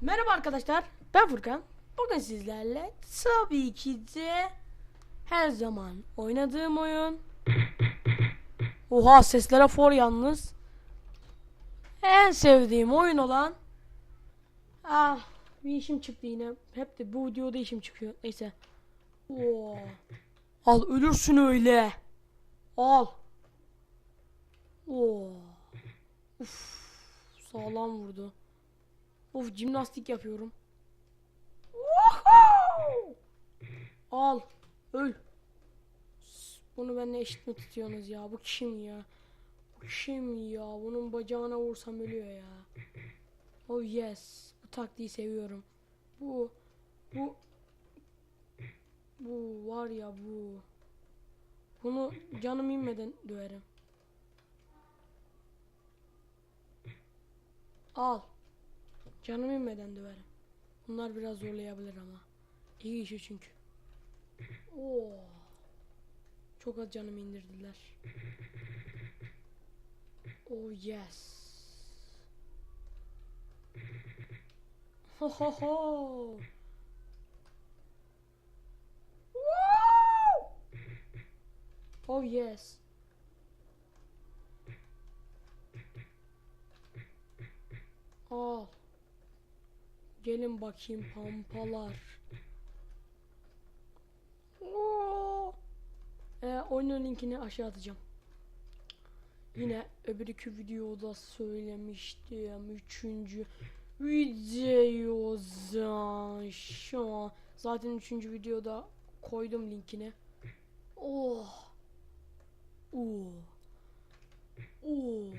Merhaba arkadaşlar, ben Furkan. Bugün sizlerle tabii ki de her zaman oynadığım oyun. Oha seslere for yalnız. En sevdiğim oyun olan. Ah bir işim çıktı yine. Hep de bu videoda işim çıkıyor. Neyse. Oo. Al ölürsün öyle. Al. Oo. Uf. Sağlam vurdu. Of jimnastik yapıyorum. Al. Öl. Bunu benimle eşit mi tutuyorsunuz ya? Bu kim ya? Bu kim ya? Bunun bacağına vursam ölüyor ya. Oh yes. Bu taktiği seviyorum. Bu. Bu. Bu var ya bu. Bunu canım inmeden döverim. Al. Canım inmeden döverim. Bunlar biraz zorlayabilir ama. İyi işi çünkü. Oo. Çok az canımı indirdiler. Oh yes. Ho ho ho. Oh yes. Al. Gelin bakayım pampalar. Oo. Ee, oyunun linkini aşağı atacağım. Yine öbürkü videoda söylemiştim. Üçüncü videoda şu an. Zaten üçüncü videoda koydum linkini. Oh. Oo. Oo.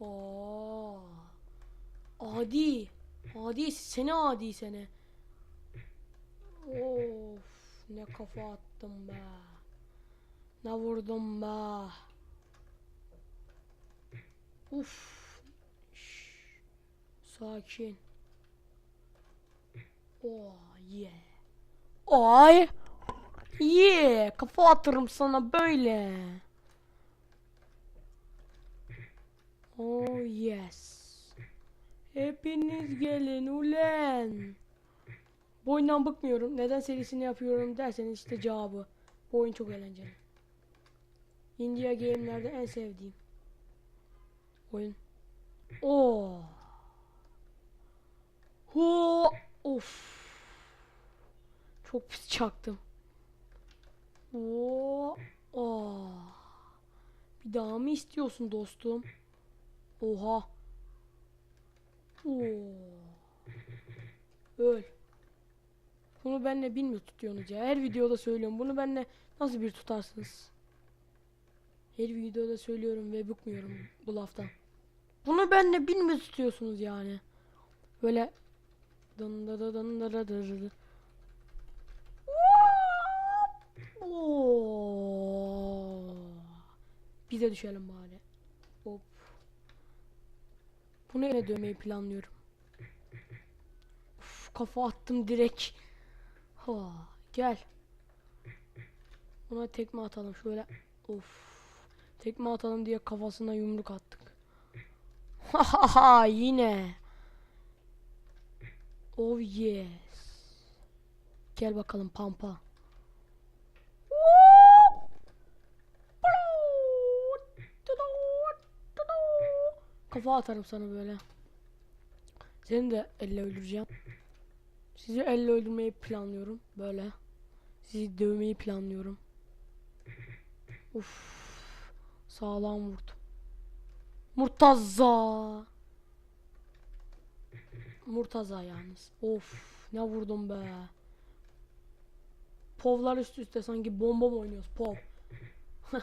Oo. Adi. Adi seni adi seni. Of ne kafa attım be. Ne vurdum be. Uf. Şş. Sakin. Oh yeah. Ay. Yeah. Kafa atırım sana böyle. Oh yes. Hepiniz gelin ulen. Bu oyundan bıkmıyorum. Neden serisini yapıyorum derseniz işte cevabı. Bu oyun çok eğlenceli. India Game'lerde en sevdiğim oyun. Oo. Ho. Of. Çok pis çaktım. Oo. Aa. Bir daha mı istiyorsun dostum? Oha. Öl. Bunu benle bin mi tutuyorsunuz ya? Her videoda söylüyorum. Bunu benle nasıl bir tutarsınız? Her videoda söylüyorum ve bıkmıyorum bu laftan. Bunu benle bin mi tutuyorsunuz yani? Böyle dın da da dın. Bize düşelim bari. Hop. Bunu yine dövmeyi planlıyorum. Uf, kafa attım direkt. Ha, gel. Buna tekme atalım şöyle. Of. Tekme atalım diye kafasına yumruk attık. Ha yine. Oh yes. Gel bakalım pampa. Kafa atarım sana böyle. Seni de elle öldüreceğim. Sizi elle öldürmeyi planlıyorum. Böyle. Sizi dövmeyi planlıyorum. Uf. Sağlam vurdu. Murtaza. Murtaza yalnız. Of. Ne vurdum be. Povlar üst üste sanki bomba mı oynuyoruz? Pov.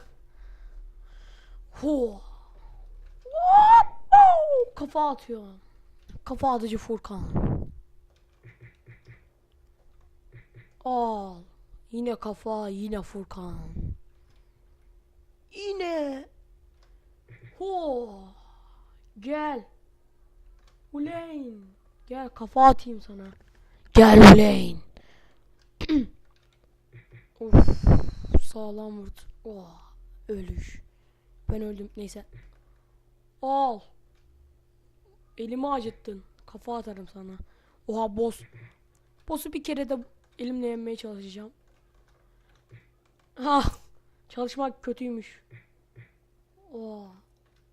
Hu. Kafa atıyor. Kafa atıcı Furkan. Al. Yine kafa, yine Furkan. Yine. Ho. Gel. Uleyn. Gel kafa atayım sana. Gel Uleyn. of. Sağlam vurdu. Oh. Ölüş. Ben öldüm. Neyse. Al. Elimi acıttın. Kafa atarım sana. Oha boss. Boss'u bir kere de elimle yenmeye çalışacağım. Ha, çalışmak kötüymüş. Oha.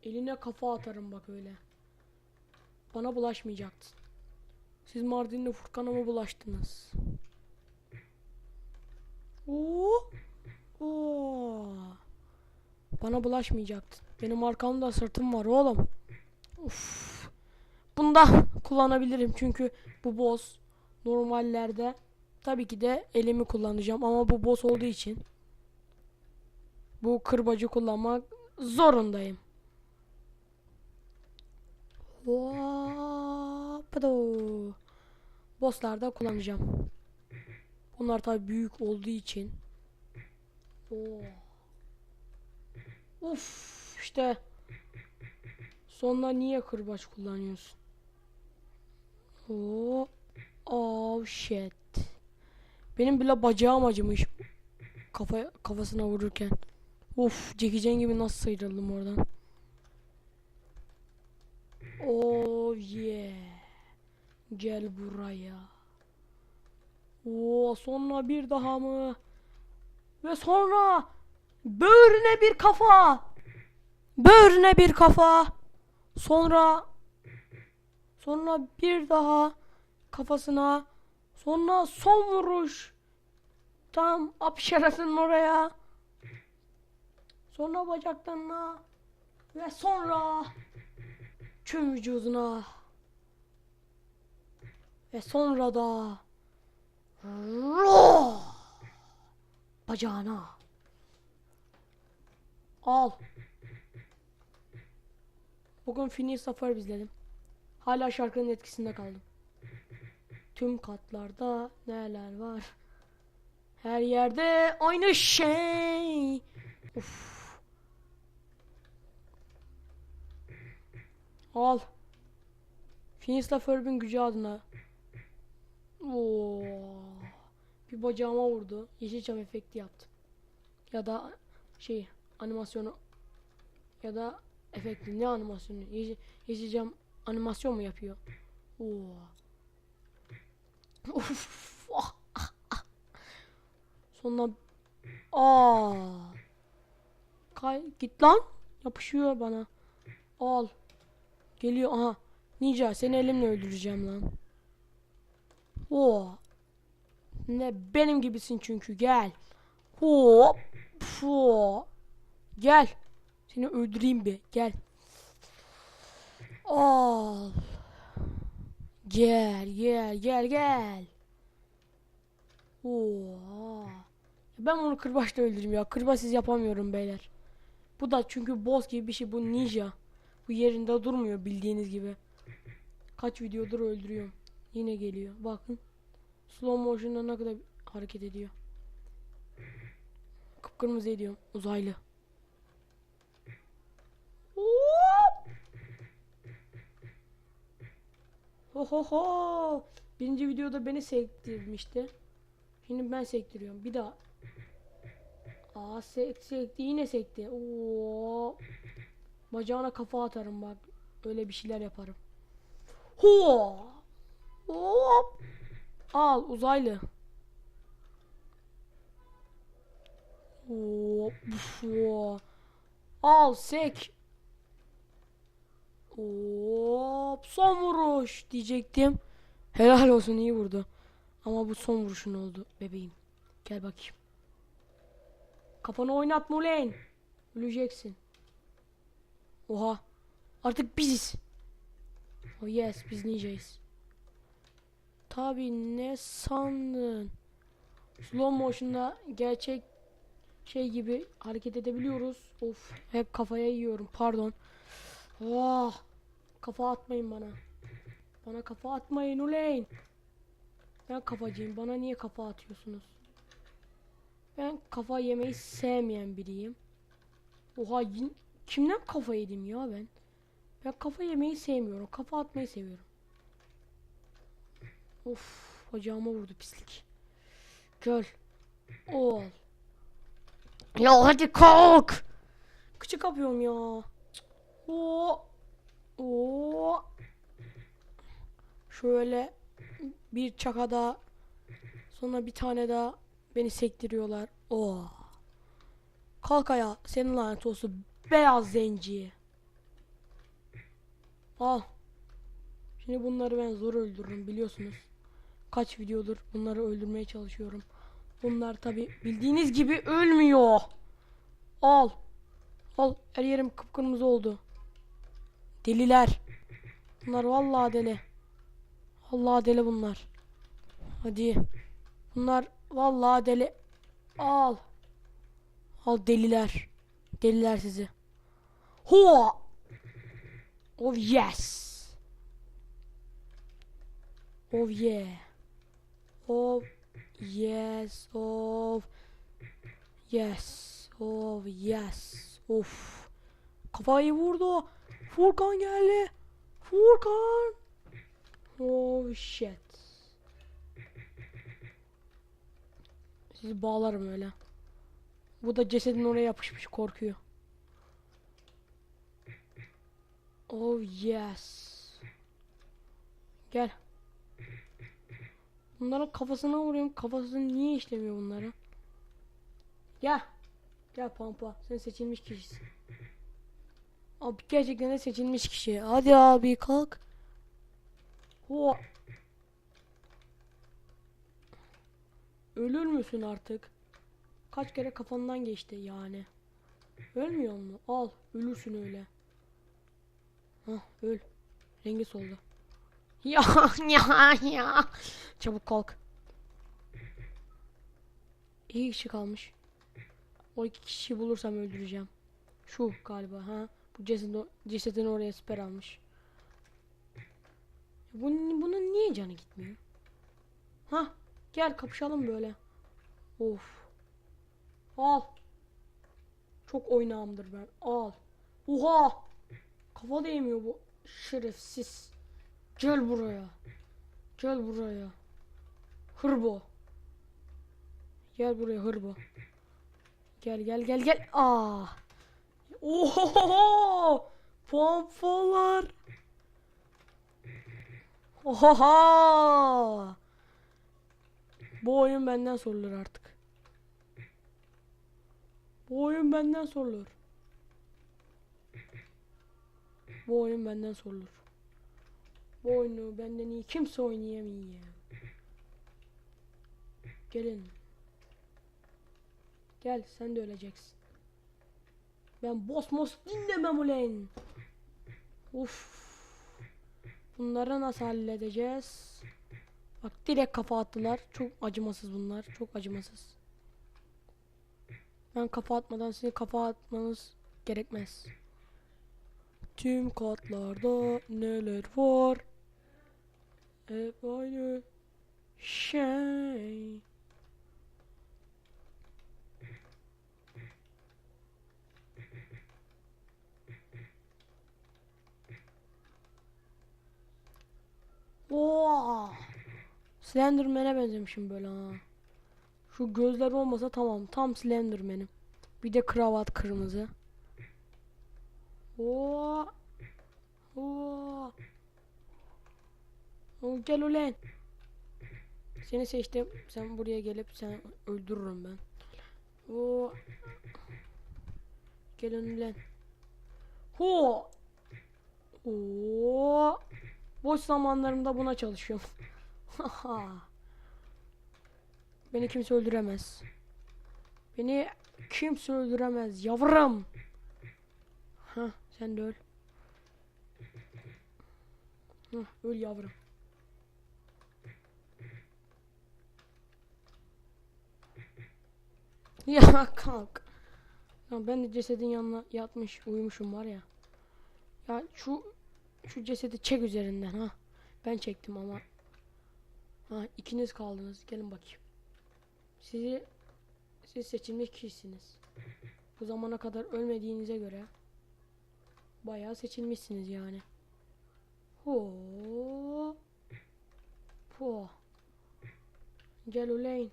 Eline kafa atarım bak öyle. Bana bulaşmayacaktın. Siz Mardin'le Furkan'a mı bulaştınız? Oo. Oo. Bana bulaşmayacaktın. Benim arkamda sırtım var oğlum. Uf. Bunda kullanabilirim çünkü bu boss normallerde tabii ki de elimi kullanacağım ama bu boss olduğu için bu kırbacı kullanmak zorundayım. Hoppado. Bosslarda kullanacağım. Bunlar tabii büyük olduğu için. Oo. Uf işte. Sonra niye kırbaç kullanıyorsun? Oo. Oh shit. Benim bile bacağım acımış. Kafa kafasına vururken. Of, Jackie gibi nasıl sıyrıldım oradan. Oh yeah. Gel buraya. Oo, sonra bir daha mı? Ve sonra böğrüne bir kafa. Böğrüne bir kafa. Sonra sonra bir daha kafasına. Sonra son vuruş. Tam apşarasının oraya. Sonra bacaklarına. Ve sonra tüm vücuduna. Ve sonra da bacağına. Al. Bugün Phineas Safar izledim. Hala şarkının etkisinde kaldım. Tüm katlarda neler var? Her yerde aynı şey. Uf. Al. Phineas'la Ferb'in gücü adına. Oo. Bir bacağıma vurdu. Yeşilçam efekti yaptı. Ya da şey animasyonu ya da efekti ne animasyonu? Yeşil, Yeşilçam animasyon mu yapıyor? Oo. Uf. ah, ah, ah. Sonra aa. Kay git lan. Yapışıyor bana. Al. Geliyor aha. Ninja seni elimle öldüreceğim lan. Oo. Ne benim gibisin çünkü gel. Hop. Fu. Gel. Seni öldüreyim bir. Gel. Al. Gel gel gel gel. Oo. Ben bunu kırbaçla öldüreyim ya. Kırbaçsız yapamıyorum beyler. Bu da çünkü boss gibi bir şey. Bu ninja. Bu yerinde durmuyor bildiğiniz gibi. Kaç videodur öldürüyorum. Yine geliyor. Bakın. Slow motion'da ne kadar hareket ediyor. Kıpkırmızı ediyorum. Uzaylı. Hop! Ho ho ho. Birinci videoda beni sektirmişti. Şimdi ben sektiriyorum. Bir daha. Aa sek sekti yine sekti. Oo. Bacağına kafa atarım bak. Öyle bir şeyler yaparım. Ho! Hop! Al uzaylı. Hop! Ho! Al sek. Son vuruş diyecektim. Helal olsun iyi vurdu. Ama bu son vuruşun oldu bebeğim. Gel bakayım. Kafanı oynat Mulen. Öleceksin. Oha. Artık biziz. Oh yes biz ninjayız. Tabi ne sandın? Slow motion'da gerçek şey gibi hareket edebiliyoruz. Of hep kafaya yiyorum pardon. Oh, kafa atmayın bana. Bana kafa atmayın uleyn. Ben kafacıyım. Bana niye kafa atıyorsunuz? Ben kafa yemeyi sevmeyen biriyim. Oha kimden kafa yedim ya ben? Ben kafa yemeyi sevmiyorum. Kafa atmayı seviyorum. Of bacağıma vurdu pislik. Gel. Ol. Ya hadi kalk. Kıçı kapıyorum ya. Oo. Oo. Şöyle bir çaka daha. Sonra bir tane daha beni sektiriyorlar. Oo. Kalk ayağa. Senin lanet olsun. Beyaz zenci. Al. Şimdi bunları ben zor öldürürüm biliyorsunuz. Kaç videodur bunları öldürmeye çalışıyorum. Bunlar tabi bildiğiniz gibi ölmüyor. Al. Al. Her yerim kıpkırmızı oldu. Deliler. Bunlar vallahi deli. Vallahi deli bunlar. Hadi. Bunlar vallahi deli. Al. Al deliler. Deliler sizi. Ho! Oh yes. Oh yeah. Oh yes. Oh yes. Oh yes. Of. Kafayı vurdu. Furkan geldi. Furkan. Oh shit. Sizi bağlarım öyle. Bu da cesedin oraya yapışmış korkuyor. Oh yes. Gel. Bunların kafasına vuruyorum. Kafası niye işlemiyor bunların? Gel. Gel Pampa. Sen seçilmiş kişisin. Abi gerçekten de seçilmiş kişi. Hadi abi kalk. Ho. Ölür müsün artık? Kaç kere kafandan geçti yani. Ölmüyor mu? Al. Ölürsün öyle. Hah öl. Rengi soldu. Ya ya ya. Çabuk kalk. İki kişi kalmış. O iki kişiyi bulursam öldüreceğim. Şu galiba ha. Bu cesedin, oraya siper almış. Bunun, bunun niye canı gitmiyor? Ha gel kapışalım böyle. Of. Al. Çok oynağımdır ben. Al. Oha. Kafa değmiyor bu şerefsiz. Gel buraya. Gel buraya. Hırbo. Gel buraya hırbo. Gel gel gel gel. Ah. Oho! Pompalar. Oha! Bu oyun benden sorulur artık. Bu oyun benden sorulur. Bu oyun benden sorulur. Bu oyunu benden iyi kimse oynayamıyor. Gelin. Gel sen de öleceksin. Ben boss mos dinlemem ulen. Uf. Bunları nasıl halledeceğiz? Bak direkt kafa attılar. Çok acımasız bunlar. Çok acımasız. Ben kafa atmadan size kafa atmanız gerekmez. Tüm katlarda neler var? Hep aynı şey. Oo! Slenderman'e benzemişim böyle ha. Şu gözler olmasa tamam. Tam Slenderman'im. Bir de kravat kırmızı. Oo! Oo! Oo, gel ulan. Seni seçtim. Sen buraya gelip sen öldürürüm ben. Oo! Gel ulan. Ho! Oo! Boş zamanlarımda buna çalışıyorum. Beni kimse öldüremez. Beni kimse öldüremez yavrum. Ha sen de öl. Hah, öl yavrum. Ya kalk. Ya ben de cesedin yanına yatmış uyumuşum var ya. Ya şu şu cesedi çek üzerinden ha. Ben çektim ama. Ha ikiniz kaldınız. Gelin bakayım. Sizi siz seçilmiş kişisiniz. Bu zamana kadar ölmediğinize göre bayağı seçilmişsiniz yani. Ho. Po. Gel uleyn.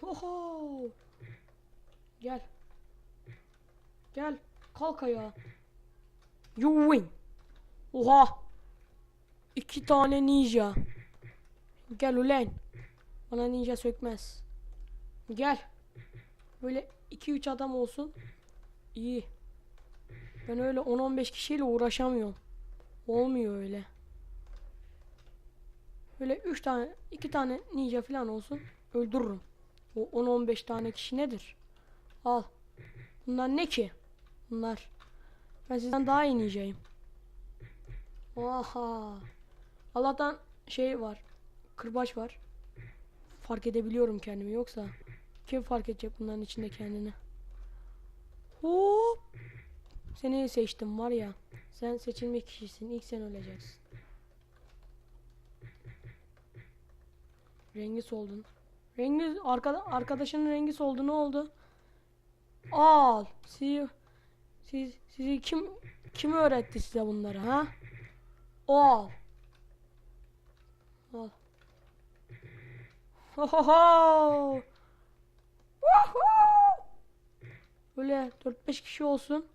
Ho Gel. Gel. Kalk ayağa. You win. Oha. İki tane ninja. Gel ulen. Bana ninja sökmez. Gel. Böyle 2-3 adam olsun. İyi. Ben öyle 10-15 kişiyle uğraşamıyorum. Olmuyor öyle. Böyle 3 tane, 2 tane ninja falan olsun. Öldürürüm. O 10-15 tane kişi nedir? Al. Bunlar ne ki? Bunlar. Ben sizden daha iyi ninjayım. Oha. Allah'tan şey var. Kırbaç var. Fark edebiliyorum kendimi yoksa kim fark edecek bunların içinde kendini? Hop. Seni seçtim var ya. Sen seçilmiş kişisin. İlk sen öleceksin. Rengi soldun. Rengi arkada arkadaşının rengi soldu. Ne oldu? Al. Sizi, siz, sizi kim kim öğretti size bunları ha? Al. Ho ho ho. Böyle 4-5 kişi olsun.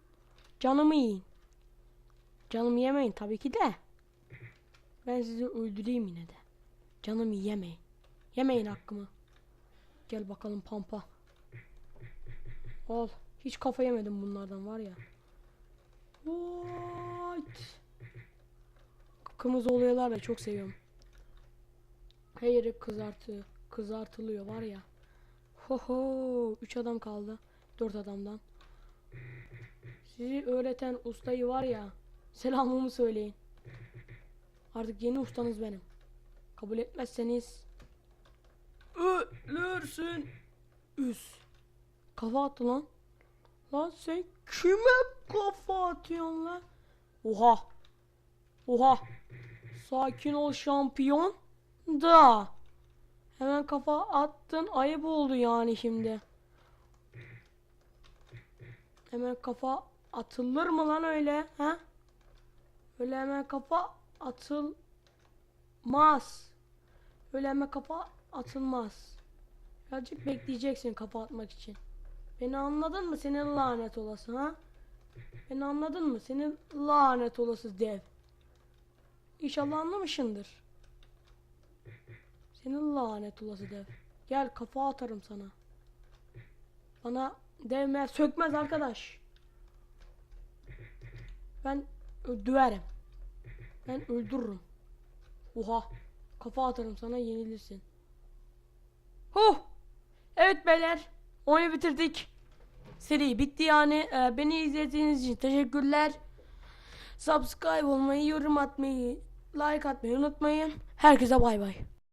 Canımı yiyin. Canımı yemeyin tabii ki de. Ben sizi öldüreyim yine de. Canımı yemeyin. Yemeyin hakkımı. Gel bakalım pampa. Al. Hiç kafa yemedim bunlardan var ya. What? Kırmızı oluyorlar da çok seviyorum. Yeri kızartı, kızartılıyor var ya. Ho ho, 3 adam kaldı. 4 adamdan. Sizi öğreten ustayı var ya. Selamımı söyleyin. Artık yeni ustanız benim. Kabul etmezseniz ölürsün. Üs. Kafa attı lan. Lan sen kime kafa atıyorsun lan? Oha. Oha. Sakin ol şampiyon. Da. Hemen kafa attın. Ayıp oldu yani şimdi. Hemen kafa atılır mı lan öyle? Ha? Öyle hemen kafa atılmaz. Öyle hemen kafa atılmaz. Birazcık bekleyeceksin kafa atmak için. Beni anladın mı? Senin lanet olası ha? Beni anladın mı? Senin lanet olası dev. İnşallah anlamışsındır. Senin lanet olası dev. Gel kafa atarım sana. Bana devmer sökmez arkadaş. Ben döverim. Ben öldürürüm. Oha. Kafa atarım sana yenilirsin. Huh. Evet beyler. Oyunu bitirdik. Seri bitti yani. Ee, beni izlediğiniz için teşekkürler. Subscribe olmayı, yorum atmayı, like atmayı unutmayın. Herkese bay bay.